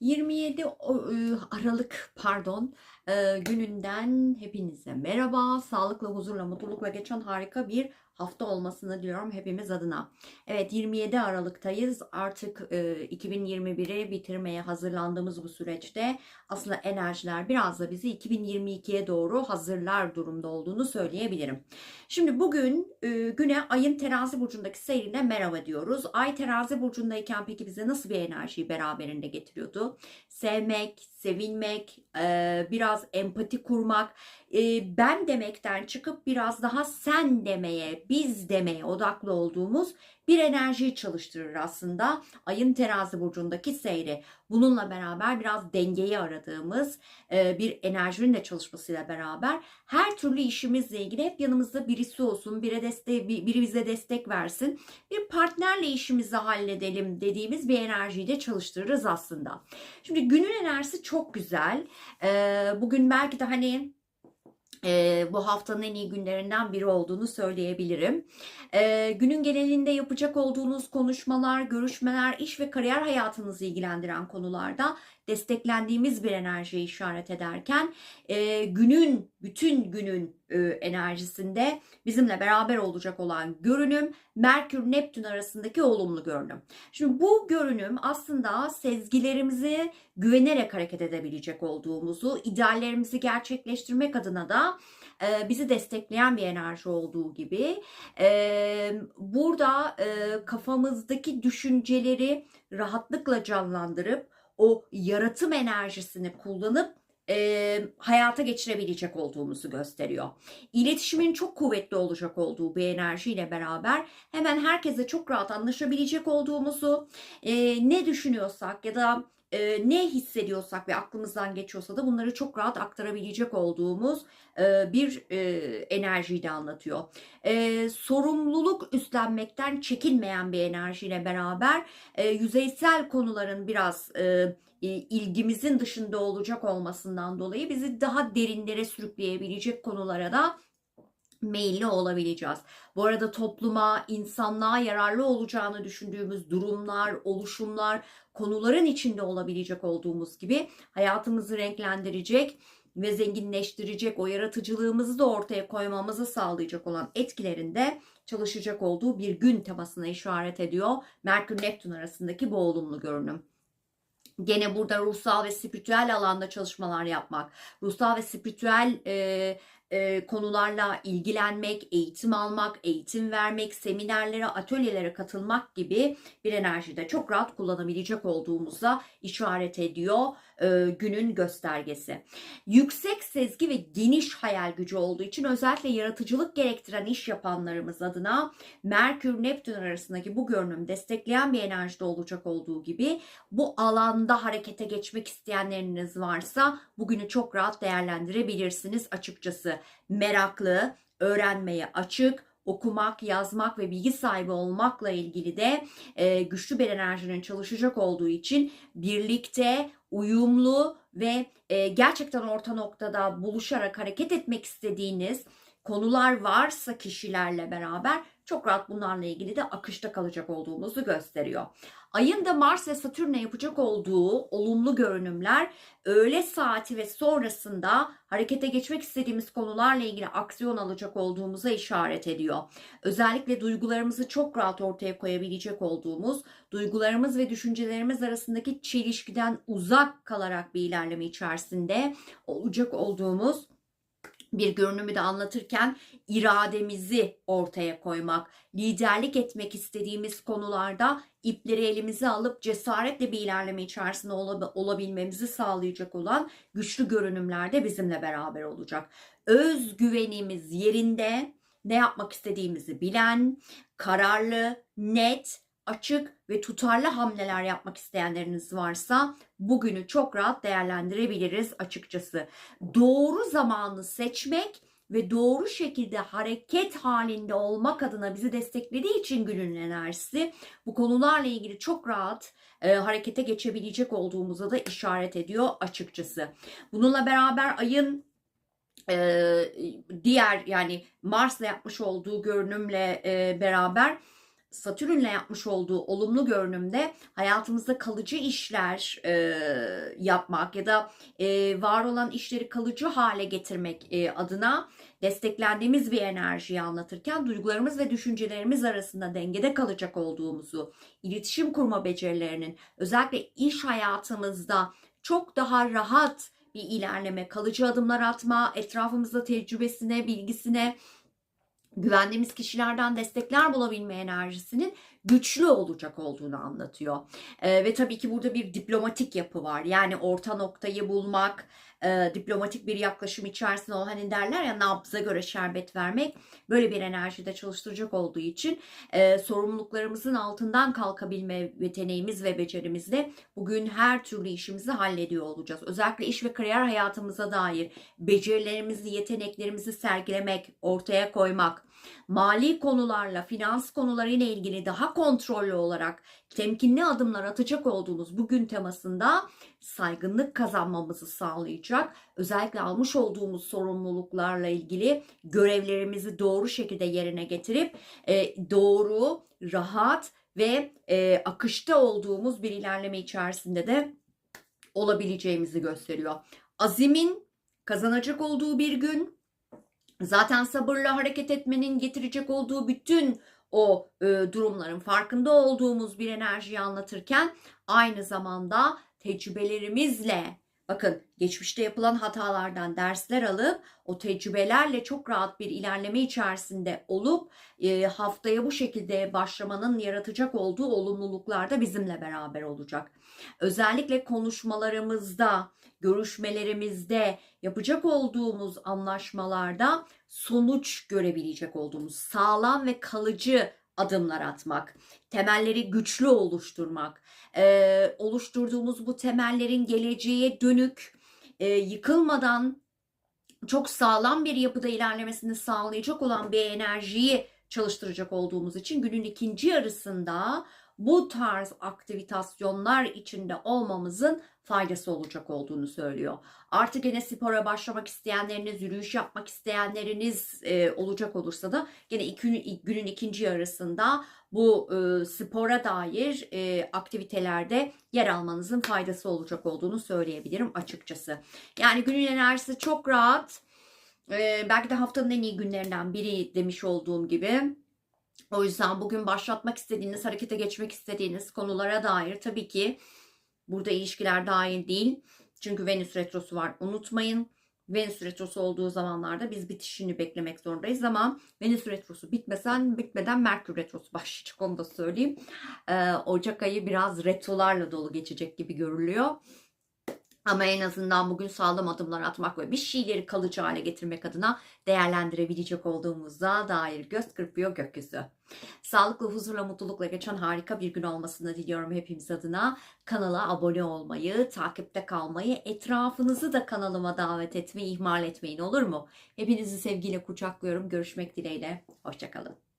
27 o- e, Aralık pardon gününden hepinize merhaba. Sağlıkla, huzurla, mutlulukla geçen harika bir hafta olmasını diliyorum hepimiz adına. Evet 27 Aralık'tayız. Artık e, 2021'i bitirmeye hazırlandığımız bu süreçte aslında enerjiler biraz da bizi 2022'ye doğru hazırlar durumda olduğunu söyleyebilirim. Şimdi bugün e, güne ayın terazi burcundaki seyrine merhaba diyoruz. Ay terazi burcundayken peki bize nasıl bir enerjiyi beraberinde getiriyordu? Sevmek, sevilmek, e, biraz empati kurmak, e, ben demekten çıkıp biraz daha sen demeye, biz demeye odaklı olduğumuz bir enerjiyi çalıştırır aslında ayın terazi burcundaki seyri. Bununla beraber biraz dengeyi aradığımız e, bir enerjinin de çalışmasıyla beraber her türlü işimizle ilgili hep yanımızda birisi olsun, biri, deste biri bize destek versin, bir partnerle işimizi halledelim dediğimiz bir enerjiyi de çalıştırırız aslında. Şimdi günün enerjisi çok güzel. Ee, bugün belki de hani e, bu haftanın en iyi günlerinden biri olduğunu söyleyebilirim. E, günün genelinde yapacak olduğunuz konuşmalar, görüşmeler, iş ve kariyer hayatınızı ilgilendiren konularda desteklendiğimiz bir enerjiye işaret ederken e, günün, bütün günün enerjisinde bizimle beraber olacak olan görünüm Merkür-Neptün arasındaki olumlu görünüm. Şimdi bu görünüm aslında sezgilerimizi güvenerek hareket edebilecek olduğumuzu, ideallerimizi gerçekleştirmek adına da e, bizi destekleyen bir enerji olduğu gibi e, burada e, kafamızdaki düşünceleri rahatlıkla canlandırıp o yaratım enerjisini kullanıp e, hayata geçirebilecek olduğumuzu gösteriyor. İletişimin çok kuvvetli olacak olduğu bir enerjiyle beraber hemen herkese çok rahat anlaşabilecek olduğumuzu, e, ne düşünüyorsak ya da e, ne hissediyorsak ve aklımızdan geçiyorsa da bunları çok rahat aktarabilecek olduğumuz e, bir e, enerjiyi de anlatıyor. E, sorumluluk üstlenmekten çekinmeyen bir enerjiyle beraber e, yüzeysel konuların biraz e, ilgimizin dışında olacak olmasından dolayı bizi daha derinlere sürükleyebilecek konulara da meyilli olabileceğiz. Bu arada topluma, insanlığa yararlı olacağını düşündüğümüz durumlar, oluşumlar, konuların içinde olabilecek olduğumuz gibi hayatımızı renklendirecek ve zenginleştirecek, o yaratıcılığımızı da ortaya koymamızı sağlayacak olan etkilerinde çalışacak olduğu bir gün temasına işaret ediyor. Merkür-Neptün arasındaki bu olumlu görünüm. Gene burada ruhsal ve spiritüel alanda çalışmalar yapmak, ruhsal ve spiritüel e, e, konularla ilgilenmek, eğitim almak, eğitim vermek, seminerlere, atölyelere katılmak gibi bir enerjide çok rahat kullanabilecek olduğumuza işaret ediyor e, günün göstergesi. Yüksek sezgi ve geniş hayal gücü olduğu için özellikle yaratıcılık gerektiren iş yapanlarımız adına Merkür Neptün arasındaki bu görünüm destekleyen bir enerjide olacak olduğu gibi bu alanda harekete geçmek isteyenleriniz varsa bugünü çok rahat değerlendirebilirsiniz açıkçası. Meraklı, öğrenmeye açık, okumak, yazmak ve bilgi sahibi olmakla ilgili de e, güçlü bir enerjinin çalışacak olduğu için birlikte uyumlu ve e, gerçekten orta noktada buluşarak hareket etmek istediğiniz konular varsa kişilerle beraber çok rahat bunlarla ilgili de akışta kalacak olduğumuzu gösteriyor. Ayın da Mars ve Satürn'e yapacak olduğu olumlu görünümler öğle saati ve sonrasında harekete geçmek istediğimiz konularla ilgili aksiyon alacak olduğumuza işaret ediyor. Özellikle duygularımızı çok rahat ortaya koyabilecek olduğumuz, duygularımız ve düşüncelerimiz arasındaki çelişkiden uzak kalarak bir ilerleme içerisinde olacak olduğumuz bir görünümü de anlatırken irademizi ortaya koymak, liderlik etmek istediğimiz konularda ipleri elimize alıp cesaretle bir ilerleme içerisinde olabilmemizi sağlayacak olan güçlü görünümler de bizimle beraber olacak. Özgüvenimiz yerinde, ne yapmak istediğimizi bilen, kararlı, net, açık ve tutarlı hamleler yapmak isteyenleriniz varsa bugünü çok rahat değerlendirebiliriz açıkçası. Doğru zamanı seçmek ve doğru şekilde hareket halinde olmak adına bizi desteklediği için günün enerjisi bu konularla ilgili çok rahat e, harekete geçebilecek olduğumuza da işaret ediyor açıkçası. Bununla beraber ayın e, diğer yani Mars'la yapmış olduğu görünümle e, beraber Satürn'le yapmış olduğu olumlu görünümde hayatımızda kalıcı işler e, yapmak ya da e, var olan işleri kalıcı hale getirmek e, adına desteklendiğimiz bir enerjiyi anlatırken duygularımız ve düşüncelerimiz arasında dengede kalacak olduğumuzu, iletişim kurma becerilerinin özellikle iş hayatımızda çok daha rahat bir ilerleme, kalıcı adımlar atma, etrafımızda tecrübesine, bilgisine, güvendiğimiz kişilerden destekler bulabilme enerjisinin güçlü olacak olduğunu anlatıyor. Ee, ve tabii ki burada bir diplomatik yapı var. Yani orta noktayı bulmak, e, diplomatik bir yaklaşım içerisinde o hani derler ya nabza göre şerbet vermek böyle bir enerjide çalıştıracak olduğu için e, sorumluluklarımızın altından kalkabilme yeteneğimiz ve becerimizle bugün her türlü işimizi hallediyor olacağız. Özellikle iş ve kariyer hayatımıza dair becerilerimizi, yeteneklerimizi sergilemek, ortaya koymak, mali konularla, finans konularıyla ilgili daha kontrollü olarak temkinli adımlar atacak olduğumuz bugün temasında saygınlık kazanmamızı sağlayacak. Özellikle almış olduğumuz sorumluluklarla ilgili görevlerimizi doğru şekilde yerine getirip e, doğru, rahat ve e, akışta olduğumuz bir ilerleme içerisinde de olabileceğimizi gösteriyor. Azimin kazanacak olduğu bir gün, zaten sabırla hareket etmenin getirecek olduğu bütün o e, durumların farkında olduğumuz bir enerjiyi anlatırken aynı zamanda tecrübelerimizle bakın geçmişte yapılan hatalardan dersler alıp o tecrübelerle çok rahat bir ilerleme içerisinde olup e, haftaya bu şekilde başlamanın yaratacak olduğu olumluluklar da bizimle beraber olacak. Özellikle konuşmalarımızda, görüşmelerimizde, yapacak olduğumuz anlaşmalarda sonuç görebilecek olduğumuz sağlam ve kalıcı adımlar atmak, temelleri güçlü oluşturmak, e, oluşturduğumuz bu temellerin geleceğe dönük, e, yıkılmadan çok sağlam bir yapıda ilerlemesini sağlayacak olan bir enerjiyi çalıştıracak olduğumuz için günün ikinci yarısında bu tarz aktivitasyonlar içinde olmamızın faydası olacak olduğunu söylüyor. Artık yine spora başlamak isteyenleriniz, yürüyüş yapmak isteyenleriniz e, olacak olursa da yine iki, günün ikinci yarısında bu e, spora dair e, aktivitelerde yer almanızın faydası olacak olduğunu söyleyebilirim açıkçası. Yani günün enerjisi çok rahat. E, belki de haftanın en iyi günlerinden biri demiş olduğum gibi. O yüzden bugün başlatmak istediğiniz, harekete geçmek istediğiniz konulara dair tabii ki burada ilişkiler dahil değil. Çünkü Venüs retrosu var. Unutmayın. Venüs retrosu olduğu zamanlarda biz bitişini beklemek zorundayız ama Venüs retrosu bitmesen bitmeden Merkür retrosu başlayacak onu da söyleyeyim. Ee, Ocak ayı biraz retrolarla dolu geçecek gibi görülüyor. Ama en azından bugün sağlam adımlar atmak ve bir şeyleri kalıcı hale getirmek adına değerlendirebilecek olduğumuza dair göz kırpıyor gökyüzü. Sağlıklı, huzurla, mutlulukla geçen harika bir gün olmasını diliyorum hepimiz adına. Kanala abone olmayı, takipte kalmayı, etrafınızı da kanalıma davet etmeyi ihmal etmeyin olur mu? Hepinizi sevgiyle kucaklıyorum. Görüşmek dileğiyle. Hoşçakalın.